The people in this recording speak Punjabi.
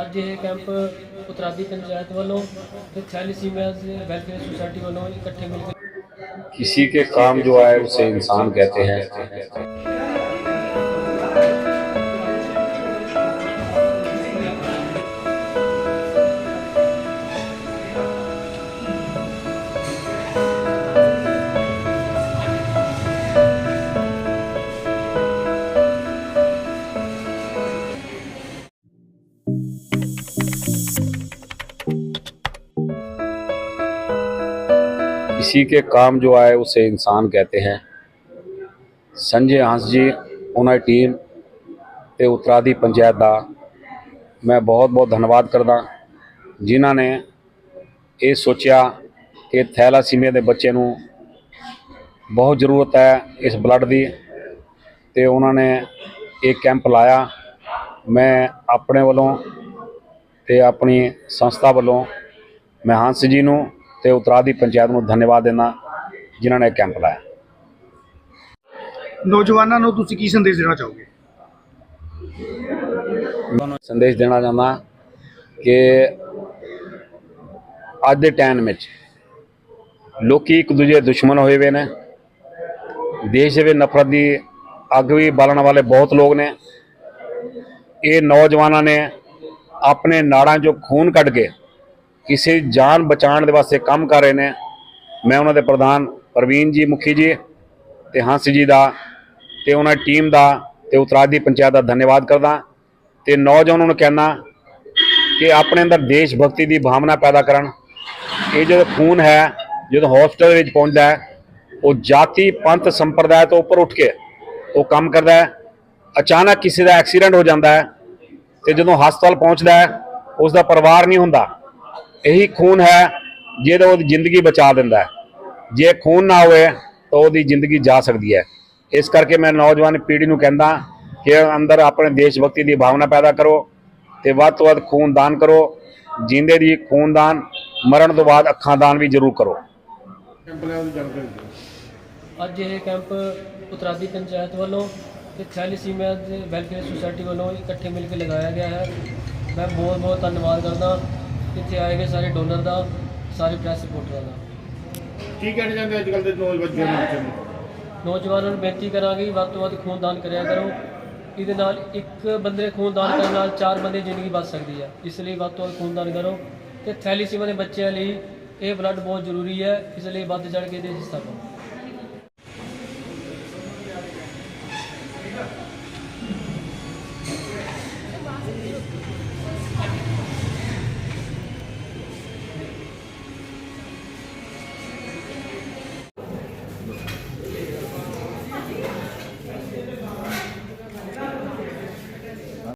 ਅੱਜ ਇਹ ਕੈਂਪ ਉਤਰਾਦੀ ਪੰਚਾਇਤ ਵੱਲੋਂ ਤੇ ਥੈਲੀਸੀਮੀਆ ਵੈਲਫੇਅਰ ਸੁਸਾਇਟੀ ਵੱਲੋਂ ਇਕੱਠੇ ਮਿਲ ਕੇ किसी के काम जो आए उसे इंसान कहते हैं किसी के काम जो आए उसे इंसान कहते हैं ਸੰਜੇ ਹੰਸ ਜੀ ਉਹਨਾਂ ਦੀ ਟੀਮ ਤੇ ਉਤਰਾਦੀ ਪੰਚਾਇਤ ਦਾ ਮੈਂ ਬਹੁਤ ਬਹੁਤ ਧੰਨਵਾਦ ਕਰਦਾ ਜਿਨ੍ਹਾਂ ਨੇ ਇਹ ਸੋਚਿਆ ਕਿ ਥੈਲਾਸੀਮੀਆ ਦੇ ਬੱਚੇ ਨੂੰ ਬਹੁਤ ਜ਼ਰੂਰਤ ਹੈ ਇਸ ਬਲੱਡ ਦੀ ਤੇ ਉਹਨਾਂ ਨੇ ਇਹ ਕੈਂਪ ਲਾਇਆ ਮੈਂ ਆਪਣੇ ਵੱਲੋਂ ਤੇ ਆਪਣੀ ਸੰਸਥਾ ਵੱਲੋਂ ਮੈਂ ਹੰਸ ਜੀ ਨੂੰ ਤੇ ਉਤਰਾਦੀ ਪੰਚਾਇਤ ਨੂੰ ਧੰਨਵਾਦ ਦਿੰਦਾ ਜਿਨ੍ਹਾਂ ਨੇ ਕੈਂਪ ਲਾਇਆ। ਨੌਜਵਾਨਾਂ ਨੂੰ ਤੁਸੀਂ ਕੀ ਸੰਦੇਸ਼ ਦੇਣਾ ਚਾਹੋਗੇ? ਤੁਹਾਨੂੰ ਸੰਦੇਸ਼ ਦੇਣਾ ਚਾਹੁੰਦਾ ਕਿ ਅੱਜ ਦੇ ਟਾਈਮ ਵਿੱਚ ਲੋਕੀ ਇੱਕ ਦੂਜੇ ਦੇ ਦੁਸ਼ਮਣ ਹੋਏ ਹੋਏ ਨੇ। ਦੇਸ਼ ਦੇ ਵਿੱਚ ਨਫ਼ਰਤ ਦੀ ਅੱਗ ਵੀ ਬਾਲਣ ਵਾਲੇ ਬਹੁਤ ਲੋਕ ਨੇ। ਇਹ ਨੌਜਵਾਨਾਂ ਨੇ ਆਪਣੇ ਨਾੜਾਂ 'ਚੋਂ ਖੂਨ ਕੱਢ ਕੇ ਕਿਸੇ ਜਾਨ ਬਚਾਉਣ ਦੇ ਵਾਸਤੇ ਕੰਮ ਕਰ ਰਹੇ ਨੇ। ਮੈਂ ਉਹਨਾਂ ਦੇ ਪ੍ਰਧਾਨ ਪ੍ਰਵੀਨ ਜੀ, ਮੁਖੀ ਜੀ ਤੇ ਹੰਸ ਜੀ ਦਾ ਤੇ ਉਹਨਾਂ ਟੀਮ ਦਾ ਤੇ ਉਤਰਾਦੀ ਪੰਚਾਇਤ ਦਾ ਧੰਨਵਾਦ ਕਰਦਾ। ਤੇ ਨੌਜਵਾਨਾਂ ਨੂੰ ਕਹਿਣਾ ਕਿ ਆਪਣੇ ਅੰਦਰ ਦੇਸ਼ ਭਗਤੀ ਦੀ ਭਾਵਨਾ ਪੈਦਾ ਕਰਨ। ਇਹ ਜਦੋਂ ਖੂਨ ਹੈ, ਜਦੋਂ ਹਸਪਤਾਲ ਵਿੱਚ ਪਹੁੰਚਦਾ ਹੈ, ਉਹ ਜਾਤੀ, ਪੰਥ, ਸੰਪਰਦਾਇ ਤੋਂ ਉੱਪਰ ਉੱਠ ਕੇ ਉਹ ਕੰਮ ਕਰਦਾ ਹੈ। ਅਚਾਨਕ ਕਿਸੇ ਦਾ ਐਕਸੀਡੈਂਟ ਹੋ ਜਾਂਦਾ ਹੈ ਤੇ ਜਦੋਂ ਹਸਪਤਾਲ ਪਹੁੰਚਦਾ ਹੈ ਉਸ ਦਾ ਪਰਿਵਾਰ ਨਹੀਂ ਹੁੰਦਾ। ਇਹੀ ਖੂਨ ਹੈ ਜਿਹੜਾ ਉਹਦੀ ਜ਼ਿੰਦਗੀ ਬਚਾ ਦਿੰਦਾ ਹੈ। ਜੇ ਖੂਨ ਨਾ ਹੋਵੇ ਤਾਂ ਉਹਦੀ ਜ਼ਿੰਦਗੀ ਜਾ ਸਕਦੀ ਹੈ। ਇਸ ਕਰਕੇ ਮੈਂ ਨੌਜਵਾਨ ਪੀੜ੍ਹੀ ਨੂੰ ਕਹਿੰਦਾ ਕਿ ਅੰਦਰ ਆਪਣੇ ਦੇਸ਼ ਭਗਤੀ ਦੀ ਭਾਵਨਾ ਪੈਦਾ ਕਰੋ ਤੇ ਵੱਧ ਤੋਂ ਵੱਧ ਖੂਨ ਦਾਨ ਕਰੋ। ਜਿੰਦੇ ਦੀ ਖੂਨ ਦਾਨ, ਮਰਨ ਤੋਂ ਬਾਅਦ ਅੱਖਾਂ ਦਾਨ ਵੀ ਜ਼ਰੂਰ ਕਰੋ। ਅੱਜ ਇਹ ਕੈਂਪ ਉਤਰਾਦੀ ਪੰਚਾਇਤ ਵੱਲੋਂ ਤੇ ਥੈਲੀਸੀਮੀਆ ਵੈਲਫੇਅਰ ਸੁਸਾਇਟੀ ਵੱਲੋਂ ਇਕੱਠੇ ਮਿਲ ਕੇ ਲਗਾਇਆ ਗਿਆ ਹੈ। ਮੈਂ ਬਹੁਤ ਬਹੁਤ ਧੰਨਵਾਦ ਕਰਦਾ ਇੱਥੇ ਆਏ ਹੋਏ ਸਾਰੇ ਡੋਨਰ ਦਾ ਸਾਰੇ ਪ੍ਰੈਸ ਰਿਪੋਰਟਰਾਂ ਦਾ। ਕੀ ਕਹਿਣਾ ਚਾਹੁੰਦੇ ਅੱਜ ਕੱਲ ਦੇ ਨੌਜਵਾਨ ਬੱਚਿਆਂ ਨੂੰ? ਨੌਜਵਾਨਾਂ ਨੂੰ ਬੇਨਤੀ ਕਰਾਂਗੇ ਵੱਧ ਤੋਂ ਵੱਧ ਖੂਨਦਾਨ ਕਰਿਆ ਕਰੋ। ਇਹਦੇ ਨਾਲ ਇੱਕ ਬੰਦੇ ਖੂਨਦਾਨ ਕਰਨ ਨਾਲ ਚਾਰ ਬੰਦੇ ਦੀ ਜ਼ਿੰਦਗੀ ਬਚ ਸਕਦੀ ਹੈ ਇਸ ਲਈ ਵੱਧ ਤੋਂ ਵੱਧ ਖੂਨਦਾਨ ਕਰੋ ਤੇ ਥੈਲੀਸੀਮਾ ਦੇ ਬੱਚਿਆਂ ਲਈ ਇਹ ਬਲੱਡ ਬਹੁਤ ਜ਼ਰੂਰੀ ਹੈ। ਇਸ ਲਈ ਵੱਧ ਚੜ੍ਹ ਕੇ ਇਹਦੇ ਹਿੱਸਾ ਪਾਓ।